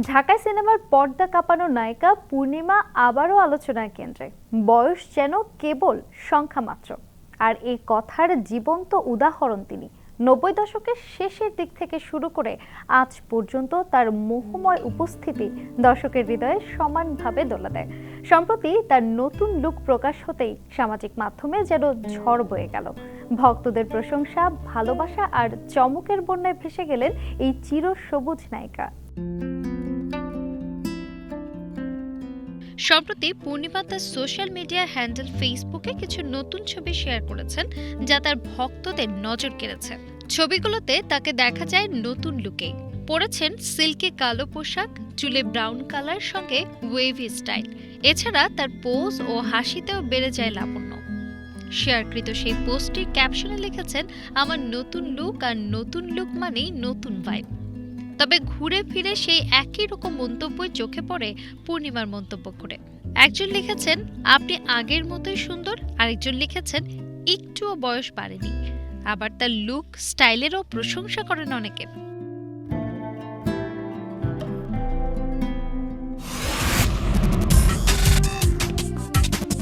ঢাকায় সিনেমার পর্দা কাঁপানো নায়িকা পূর্ণিমা আবারও আলোচনার কেন্দ্রে। বয়স যেন কেবল সংখ্যা মাত্র। আর এই কথার জীবন্ত উদাহরণ তিনি। নব্বই দশকের শেষের দিক থেকে শুরু করে আজ পর্যন্ত তার মোহময় উপস্থিতি দর্শকের হৃদয়ে সমানভাবে দোলা দেয়। সম্প্রতি তার নতুন লুক প্রকাশ হতেই সামাজিক মাধ্যমে যেন ঝড় বয়ে গেল। ভক্তদের প্রশংসা, ভালোবাসা আর চমকের বন্যায় ভেসে গেলেন এই চিরসবুজ নায়িকা। সম্প্রতি পূর্ণিমা তার সোশ্যাল মিডিয়া হ্যান্ডেল ফেসবুকে কিছু নতুন ছবি শেয়ার করেছেন, যা তার ভক্তদের নজর কেড়েছে। ছবিগুলোতে তাকে দেখা যায় নতুন লুকে। পরেছেন সিল্কি কালো পোশাক, চুলে ব্রাউন কালার, সঙ্গে ওয়েভি স্টাইল। এছাড়া তার পোজ ও হাসিতেও বেড়ে যায় লাবণ্য। শেয়ারকৃত সেই পোস্টটির ক্যাপশনে লিখেছেন, আমার নতুন লুক আর নতুন লুক মানেই নতুন ভাইব। তবে ঘুরে ফিরে সেই একই রকম মন্তব্যই চোখে পড়ে পূর্ণিমার মন্তব্য করে। একজন লিখেছেন, আপনি আগের মতোই সুন্দর। আরেকজন লিখেছেন, একটুও বয়স বাড়েনি। আবার তার লুক স্টাইলেরও প্রশংসা করেন অনেকে।